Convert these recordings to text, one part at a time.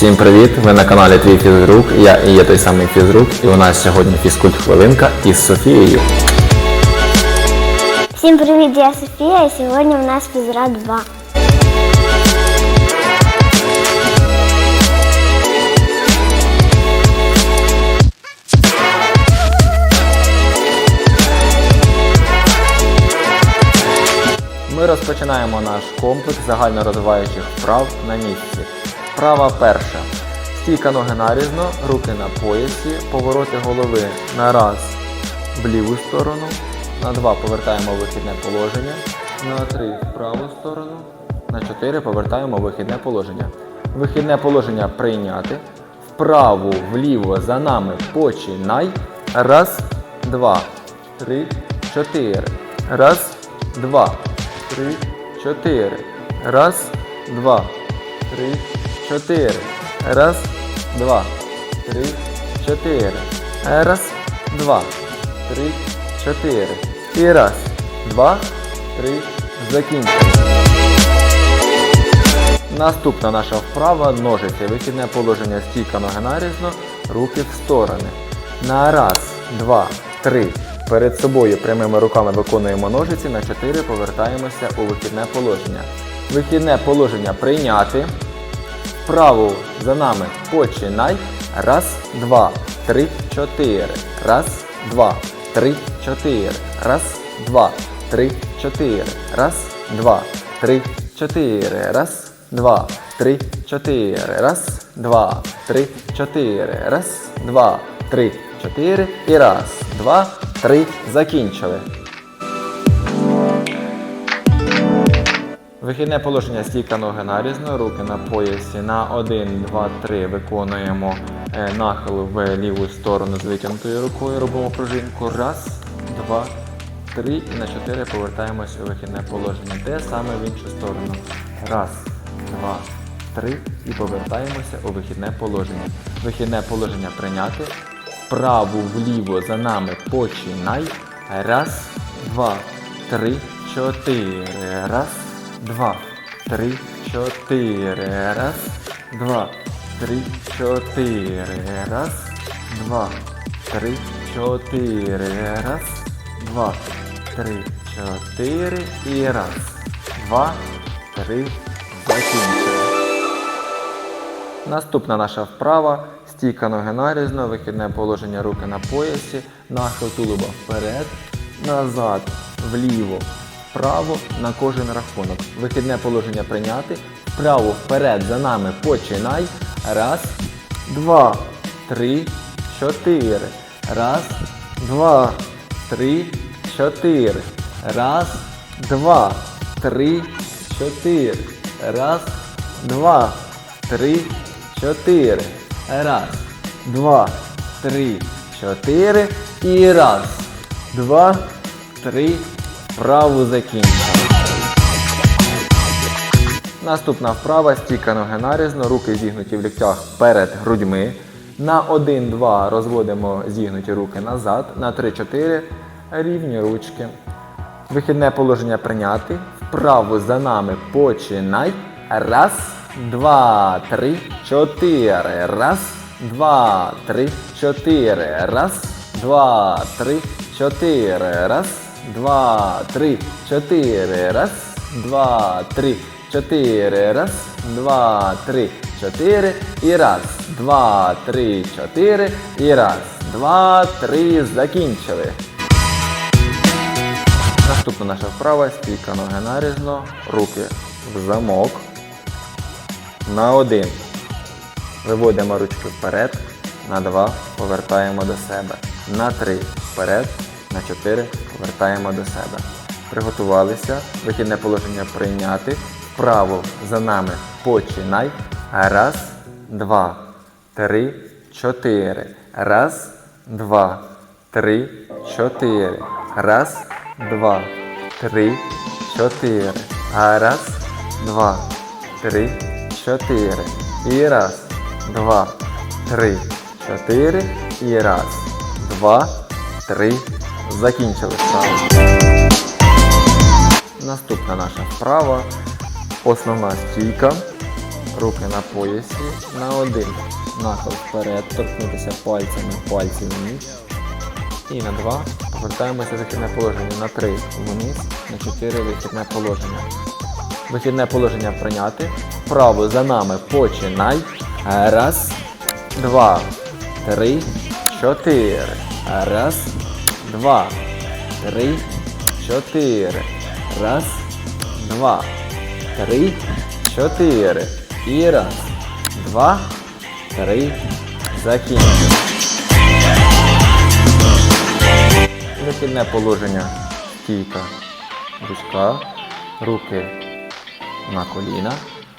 Всім привіт! Ви на каналі Твій фізрук. Я і є той самий фізрук, і у нас сьогодні фізкульт хвилинка із Софією. Всім привіт, я Софія, і сьогодні у нас фізра 2. Ми розпочинаємо наш комплекс загальнорозвиваючих вправ на місці. Вправа перша. Стійка ноги нарізно, руки на поясі, повороти голови на раз в ліву сторону, на два повертаємо вихідне положення, на три в праву сторону, на чотири повертаємо вихідне положення. Вихідне положення прийняти. Вправо, вліво, за нами починай. Раз, два, три, чотири. Раз, два, три, чотири. Раз, два, три, чотири. Раз, два, три, чотири. Раз, два, три, чотири. І раз, два, три. Закінчили. Наступна наша вправа ножиці. Вихідне положення стійка ноги нарізно, руки в сторони. На раз, два, три. Перед собою прямими руками виконуємо ножиці, на чотири повертаємося у вихідне положення. Вихідне положення прийняти. Вправо за нами починай. Раз, два, три, чотири. Раз, два, три, чотири. Раз, два, три, чотири. Раз, два, три, чотири. Раз, два, три, чотири. Раз, два, три, чотири. Раз, два, три, чотири. І раз, два, три. Закінчили. Вихідне положення стійка ноги нарізно, руки на поясі. На 1, 2, 3 виконуємо е, нахил в ліву сторону з витягнутою рукою. Робимо пружинку. Раз, два, три і на 4 повертаємося у вихідне положення. Те саме в іншу сторону. Раз, два, три і повертаємося у вихідне положення. Вихідне положення прийняти. Вправо, вліво за нами починай. Раз, два, три, чотири. Раз, два, три, чотири. Раз, два, три, чотири. Раз, два, три, чотири. Раз, два, три, чотири. І раз, два, три. Закінчили. Наступна наша вправа. Стійка ноги нарізно, вихідне положення руки на поясі, нахил тулуба вперед, назад, вліво, вправо на кожен рахунок. Вихідне положення прийняти. Вправо вперед за нами починай. Раз, два, три, чотири. Раз, два, три, чотири. Раз, два, три, чотири. Раз, два, три, чотири. Раз, два, три, чотири. І раз, два, три. Вправу закінчили. Наступна вправа стійка ноги нарізно, руки зігнуті в ліктях перед грудьми. На 1-2 розводимо зігнуті руки назад. На 3-4 рівні ручки. Вихідне положення прийняти. Вправо за нами починай. Раз, два, три, чотири. Раз, два, три, чотири. Раз, два, три, чотири. Раз, два, три, чотири. Раз, два, три, чотири. Раз, два, три, чотири. І раз, два, три, чотири. І раз, два, три. Закінчили. Наступна наша вправа стійка ноги нарізно, руки в замок. На один. Виводимо ручки вперед. На два повертаємо до себе. На три вперед. На чотири повертаємо до себе. Приготувалися. Вихідне положення прийняти. Вправо за нами починай. Раз, два, три, чотири. Раз, два, три, чотири. Раз, два, три, чотири. Раз, два, три, чотири. І раз, два, три, чотири. І раз, два, три. Закінчили вправу. Наступна наша вправа. Основна стійка. руки на поясі, на один нахил вперед, торкнутися пальцями пальців вниз. І на два повертаємося вихідне положення. На три вниз, на чотири вихідне положення. Вихідне положення прийняти. Право за нами починай. Раз, два, три, чотири. Раз, два, три, чотири. Раз, два, три, чотири. І раз, два, три. Закінчуємо. Вихідне положення. Стійка. Ручка, руки на коліна,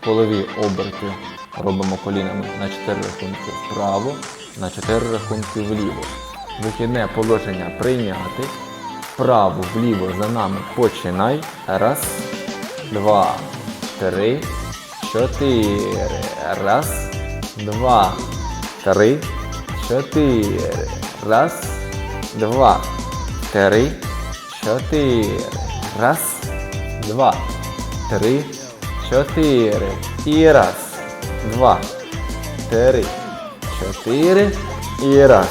полові оберти. Робимо колінами на 4 рахунки вправо, на 4 рахунки вліво. Вихідне положення прийняти. Вправо, вліво за нами починай. Раз, два, три, чотири. Раз, два, три, чотири. Раз, два, три, чотири. Раз, два, три, чотири. І раз, два, три, чотири. І раз,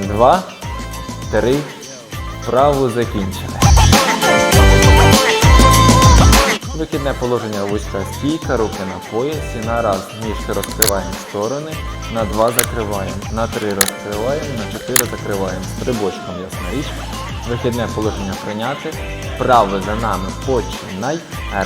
два, три. Вправу закінчили. Вихідне положення вузька стійка, руки на поясі. На раз ніжки розкриваємо сторони, на два закриваємо, на три розкриваємо, на чотири закриваємо. Стрибочком ясна річ. Вихідне положення прийняти. Право за нами починай.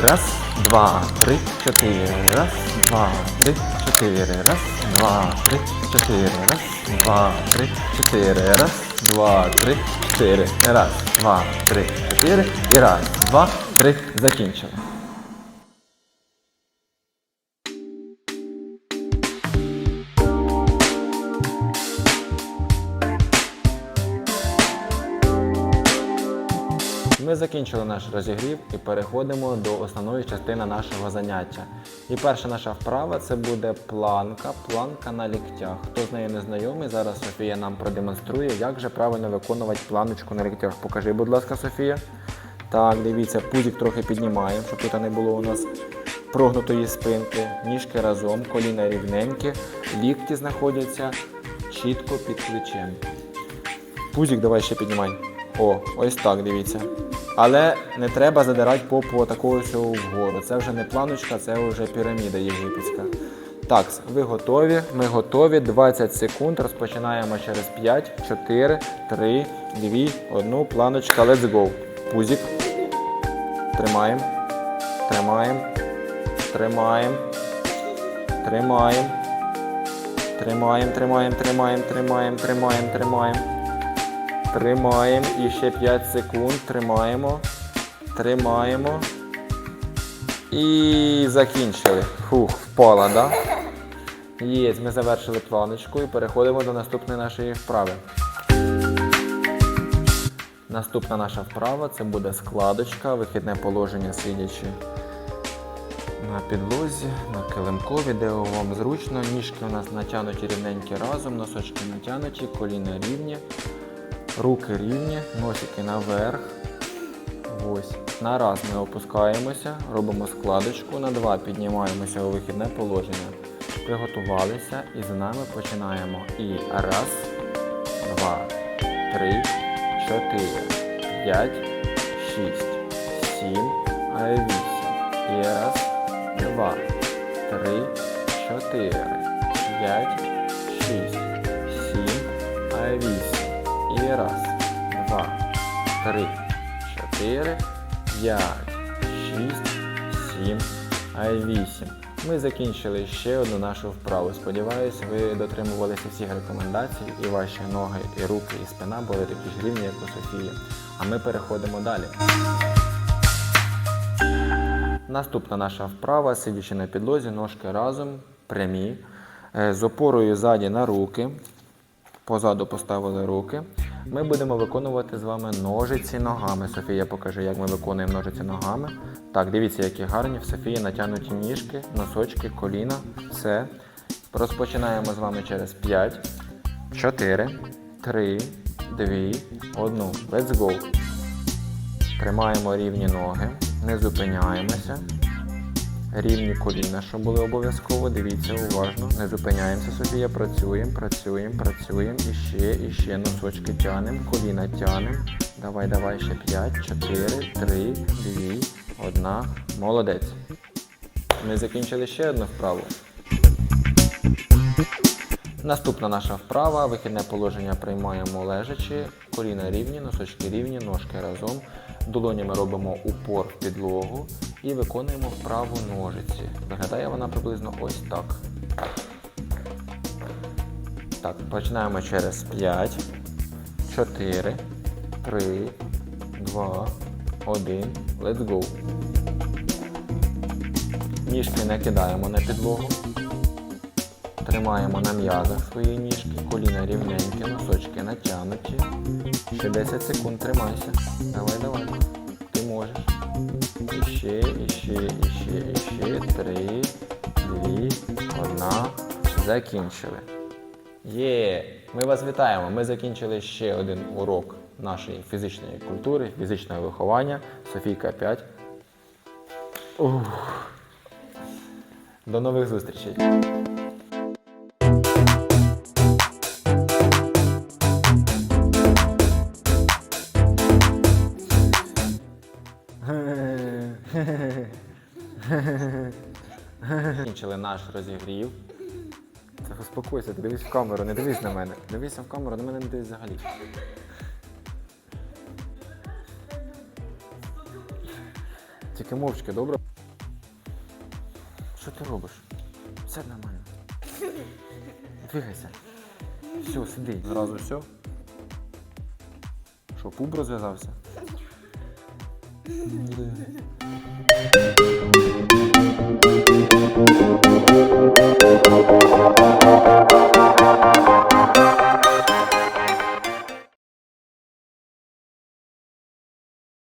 Раз, два, три, чотири. Раз, два, три, чотири. Раз, два, три, чотири. Раз, два, три, чотири. Раз, два, три, чотири. Раз, два, три, чотири. І раз, два, три. Закінчили. Закінчили наш розігрів і переходимо до основної частини нашого заняття. І перша наша вправа це буде планка, планка на ліктях. Хто з нею не знайомий, зараз Софія нам продемонструє, як же правильно виконувати планочку на ліктях. Покажи, будь ласка, Софія. Так, дивіться, пузик трохи піднімаємо, щоб тут не було у нас прогнутої спинки. Ніжки разом, коліна рівненькі, лікті знаходяться чітко під плечем. Пузик давай ще піднімай. О, ось так, дивіться. Але не треба задирати попу такого всього вгору. Це вже не планочка, це вже піраміда єгипетська. Так, ви готові? Ми готові. 20 секунд. Розпочинаємо через 5, 4, 3, 2, 1. Планочка. Let's go. Пузик. Тримаємо. Тримаємо. Тримаємо. Тримаємо. Тримаємо, тримаємо, тримаємо, тримаємо, тримаємо, тримаємо. Тримаємо і ще 5 секунд. Тримаємо. Тримаємо. І закінчили. Фух, впала, да? Є, ми завершили планочку і переходимо до наступної нашої вправи. Наступна наша вправа це буде складочка, вихідне положення сидячи на підлозі, на килимкові, де вам зручно. Ніжки у нас натягнуті рівненькі разом, носочки натягнуті, коліна рівні, руки рівні, носики наверх. Ось. На раз ми опускаємося, робимо складочку, на два піднімаємося у вихідне положення. Приготувалися і за нами починаємо. І раз, два, три, чотири, п'ять, шість, сім, вісім. І раз, два, три, чотири, п'ять, шість, сім, вісім. Раз, два, три, чотири, п'ять, шість, сім, а вісім. Ми закінчили ще одну нашу вправу. Сподіваюсь, ви дотримувалися всіх рекомендацій, і ваші ноги, і руки, і спина були такі ж рівні, як у Софії. А ми переходимо далі. Наступна наша вправа, сидячи на підлозі, ножки разом, прямі, е, з опорою ззаді на руки. Позаду поставили руки. Ми будемо виконувати з вами ножиці ногами. Софія покаже, як ми виконуємо ножиці ногами. Так, дивіться, які гарні в Софії натягнуті ніжки, носочки, коліна. Все. Розпочинаємо з вами через 5, 4, 3, 2, 1. Let's go. Тримаємо рівні ноги, не зупиняємося. Рівні коліна, щоб були обов'язково. Дивіться уважно. Не зупиняємося, Софія. Працюємо, працюємо, працюємо. І ще, і ще носочки тянемо, коліна тянемо. Давай, давай, ще 5, 4, 3, 2, 1. Молодець. Ми закінчили ще одну вправу. Наступна наша вправа. Вихідне положення приймаємо лежачи, коліна рівні, носочки рівні, ножки разом. Долонями робимо упор в підлогу і виконуємо вправу ножиці. Виглядає вона приблизно ось так. Так, починаємо через 5, 4, 3, 2, 1. Let's go. Ніжки не кидаємо на підлогу. Тримаємо на м'язах свої ніжки, коліна рівненькі, носочки натягнуті. Ще 10 секунд тримайся. Давай, давай. Ти можеш. І ще, і ще, і. Три, дві, одна. Закінчили. Є! Ми вас вітаємо. Ми закінчили ще один урок нашої фізичної культури, фізичного виховання. Софійка 5. Ух. До нових зустрічей! Закінчили наш розігрів. Це успокойся, ти дивись в камеру, не дивись на мене. Дивися в камеру, на мене не дивись взагалі. Тільки мовчки, добре? Що ти робиш? Все нормально. Двигайся. Все, сиди. Зразу все. Що, пуб розв'язався? М, Thank you.